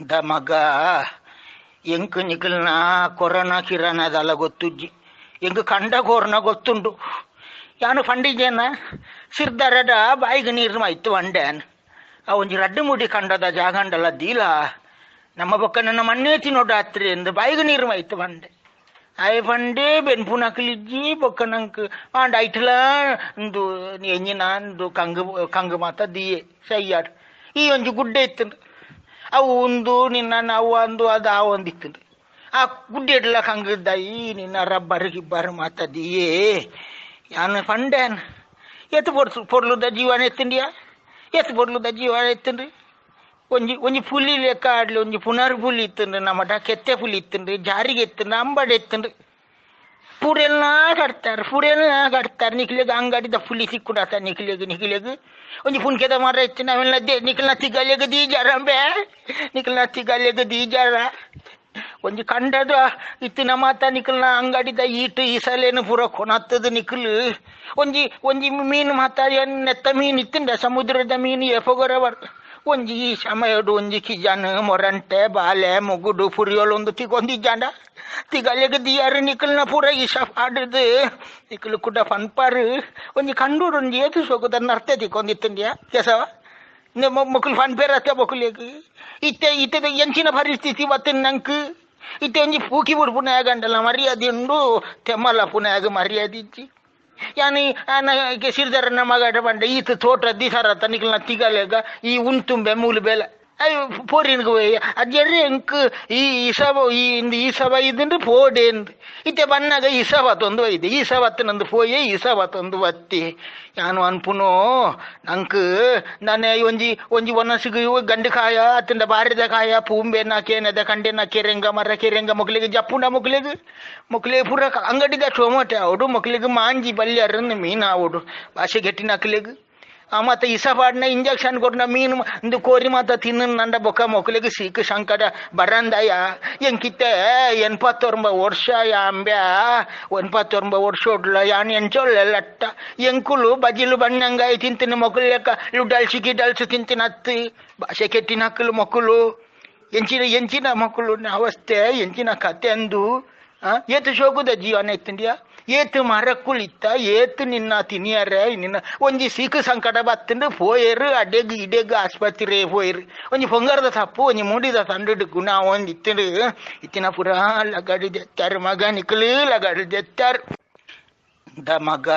The ಮಗ. ಎಂಕ್ ನಿಖಲ್ನ corona ಕಿರಣದಲ್ಲ ಗೊತ್ತುಜ್ಜಿ. ಎಂಕ್ ಕಂಡ ಕೊರೋನಾ ಗೊತ್ತುಂಡು ಯಾನು ಫಂಡಿಜೇನ? ಸಿರ್ದರಡ ಬಾಯಿಗೆ ನೀರು ಮಾಯ್ತು ಒಂಡ್ಯಾನ್ ಆ ಒಂಜಿ ರಡ್ಡು ಮುಡಿ ಕಂಡದ ಜಾಗಂಡಲ್ಲ ದೀಲ. ನಮ್ಮ ಪಕ್ಕ ನನ್ನ ಮಣ್ಣೇ ತಿನ್ನೋಡು ಹತ್ರಿ ಎಂದು ಬಾಯಿಗೆ ನೀರು ಮಾಯ್ತು ಬಂಡೆ ಆಯ್ ಬಂಡೆ ಬೆನ್ಪು ನಕಲಿಜ್ಜಿ, ಬೊಕ್ಕ ನಂಕ್ ಆಂಡ ಐಟ್ಲ ಒಂದು ಎಂಜಿನ ಒಂದು ಕಂಗು ಕಂಗು ಮಾತ ದಿಯೆ. ಸೈಯಾಡ್ ಈ ಒಂಜಿ ಗುಡ್ಡೆ ಇತ್ತು ಅವು ಒಂದು ನಿನ್ನ ನಾವು ಅಂದು, ಅದು ಆ ಒಂದಿತ್ತು ಆ ಗುಡ್ಡಿ ಇಡ್ಲಕ್ಕ ಹಂಗಿದ್ದ ಈ ನಿನ್ನ ರಬ್ಬರ್, ಗಿಬ್ಬರ್ ಮಾತದಿಯೇ ಯಾನು ಫಂಡ್ಯಾನ್ ಎತ್ತು ಪೊಡ್ಸು ಪೊರ್ಲುದ ಜೀವನ ಎತ್ತಿಂಡಿಯಾ? ಎತ್ತು ಬರ್ಲುದ ಜೀವನ ಎತ್ತಿನ್ರಿ ಒಂಜಿ ಒಂಜಿ ಪುಲಿ ಲೆಕ್ಕ ಆಡ್ಲಿ, ಒಂಜಿ ಪುನರ್ ಪುಲಿ ನಮ್ಮ ಕೆತ್ತೆ ಪುಲಿ ಇತ್ತನ್ರಿ ಜಾರಿಗೆ ಎತ್ತಿನ್ರಿ ಅಂಬಾಡೆ ಎತ್ತನ್ರಿ ಪೂರೆಲ್ಲ ಕಟ್ತಾರೆ ಪೂರೆಲ್ಲ ಕಟ್ತಾರೆ ನಿಕ್ಲೆಗ್ ಅಂಗಡಿದ ಪುಲಿ ಸಿಕ್ಕುಡಾತ ನಿಕ್ಲೆಗ್ ನಿಕ್ಲೆಗ್ ಒಂಜಿ ಪುನ್ಕೆದ ಮರ ಇತ್ತು ನಾವೆಲ್ಲ ದೇ ನಿಕ್ಲ ತಿಗಲೆಗ್ ದೀಜಾರ ಬೇ ನಿಕ್ಲ ತಿಗಲೆಗ್ ದೀಜಾರ ಒಂಜಿ ಕಂಡದ ಇತ್ತಿನ ಮಾತ ನಿಕಲ್ನ ಅಂಗಡಿದ ಈಟು ಈ ಸಲೇನು ಪೂರ ಕೊನತ್ತದ ನಿಕಲ್ ಒಂಜಿ ಒಂಜಿ ಮೀನು ಮಾತ ಏನ್ ನೆತ್ತ ಮೀನ್ ಇತ್ತಿಂದ ಸಮುದ್ರದ ಮೀನು ಎಫಗೊರ ಬರ್ ಒಂಜಿ ಈ ಸಮಯಡು ಒಂಜಿ ಕಿಜಾನ್ ಮೊರಂಟೆ ಬಾಲೆ ಮುಗುಡು ಪುರಿಯೋಳು ಒಂದು ತಿಗೊಂದಿಜ್ಜಾಂಡ ತಿಗಲೆಗ ದಿಯಾರು ನಿಕಲ್ನ ಪೂರ ಇಸ ಪಾಡ್ದು ನಿಕಲ್ ಕುಡ ಪನ್ಪಾರು ಒಂಜಿ ಕಂಡೂರು ಒಂಜಿ ಏತು ಸೋಕುದ ನರ್ತೆ ತಿಕ್ಕೊಂದಿತ್ತಂಡ್ಯಾ ಕೆಸವ ಮೊಕ್ಕಲು ಫನ್ ಪೇರತ್ತೆ ಮೊಕ್ಕಲಿಗೆ ಇತ್ತೆ ಇತ್ತೆ ಎಂಚಿನ ಪರಿಸ್ಥಿತಿ ಮತ್ತೆ ನಂಕ್ ಇತ್ತೆ ಒಂಜಿ ಪೂಕಿ ಬಿಡು ಪುನಃ ಗಂಡಲ್ಲ ಮರ್ಯಾದೆ ಉಂಡು ತೆಮ್ಮಲ್ಲ ಪುನಃ ಮರ್ಯಾದೆ ಇಜ್ಜಿ ಯಾನಿ ಆನ ಸಿರಿದರನ ಮಗಡ ಬಂಡ ಈತ ತೋಟ ದಿಸರ ತನಿಕಲ್ನ ತಿಗಲೆಗ ಈ ಉಂತುಂಬೆ ಮೂಲು ಬೆಲೆ ಅಯ್ಯೋ ಪೋರಿನ್ಗೆ ಹೋಯ್ ಅಜ್ಜರ್ರಿ ಎಂಕ್ ಈ ಇಸವ ಈ, ಇಂದ ಈ ಸಭ ಇದಂದ್ರೆ ಪೋಡೆ ಅಂದ್ ಇತ್ತೆ ಬನ್ನಾಗ ಈ ಸವತ್ತೊಂದು ಒಯ್ದೆ, ಈ ಸವತ್ತನೊಂದು ಪೋಯೆ, ಈ ಸವತ್ತೊಂದು ಬತ್ತಿ ಯಾನು ಅನ್ಪುನೋ, ನಂಕ್, ನಾನು ಒಂಜಿ ಒಂಜಿ ಒನಸಿಗೆ ಗಂಡು ಕಾಯ, ಅತ್ತಿಂದ ಬಾರಿದ ಕಾಯ ಪೂಂಬೆ ನಾಕೇನದ ಕಂಡೆ ನಾ ಕೆರೆಂಗ ಮರ ಕೆರೆಂಗ ಮಕ್ಳಿಗೆ ಜಪ್ಪುಂಡ ಮಕ್ಳಿಗೆ ಮಕ್ಳಿಗೆ ಪೂರ ಅಂಗಡಿದ ಟೊಮೊಟೊ ಅವಡು ಮಕ್ಳಿಗೆ ಮಾಂಜಿ ಬಲ್ಯಾರನ್ನು ಮೀನು ಅವಡು ಭಾಷೆ ಗಟ್ಟಿ ನಕ್ಲಿಗೆ ಆ ಮತ್ತೆ ಇಸಪಾಡ್ನ ಇಂಜೆಕ್ಷನ್ ಕೊಡ್ನ ಮೀನು ಒಂದು ಕೋರಿ ಮಾತ ತಿನ್ನ ನಂಡ ಬೊಕ್ಕ ಮೊಕ್ಕಲಿಗೆ ಸೀಕ ಶಂಕರ ಬರಂದಯ್ಯ, ಎಂಕಿತ್ತೆ ಎನ್ಪತ್ತೊಂಬ ವರ್ಷ ಯಾಂಬ್ಯಾ ಎನ್ಪತ್ತೊಂಬ ವರ್ಷ ಹೊಡ್ಲ ಯಾನ್ ಎಂಚೊಳ್ಳೆ ಲಟ್ಟ. ಎಂಕುಲು ಬಜಿಲು ಬಣ್ಣಂಗಾಯಿ ತಿಂತಿನ ಮೊಕ್ಕಲು ಲೆಕ್ಕ. ಲುಡಲ್ಸಿ ಗಿಡಲ್ಸು ತಿಂತಿನ ಹತ್ತಿ ಭಾಷೆ ಕೆಟ್ಟಿನ ಹಕ್ಕಲು ಮೊಕ್ಕಲು ಎಂಚಿನ ಎಂಚಿನ ಮಕ್ಕಳು ಅವಸ್ಥೆ, ಎಂಚಿನ ಕತೆ ಅಂದು. ಏತು ಶೋಕುದ ಜೀವನ ಎತ್ತಂಡಿಯಾ ಏತು ಮರಕ್ಕುಳಿತ್ತ ಏತು ನಿನ್ನ ತಿನಿಯರೆ ನಿನ್ನ ಒಂಜಿ ಸೀಕು ಸಂಕಟ ಬತ್ತಂದು ಪೋಯರು ಅಡೆಗ್ ಇಡೆಗ್ ಆಸ್ಪತ್ರೆ ಪೋಯರು ಒಂಜಿ ಪೊಂಗರದ ತಪ್ಪು ಒಂಜಿ ಮೂಡಿದ ತಂಡು ಗುಣ ಒಂದ್ ಇತ್ತಂಡು ಇತ್ತಿನ ಪುರ ಲಗಡಿ ದೆತ್ತಾರು ಮಗ ನಿಕಲು ಲಗಡಿ ದೆತ್ತಾರು ದ ಮಗ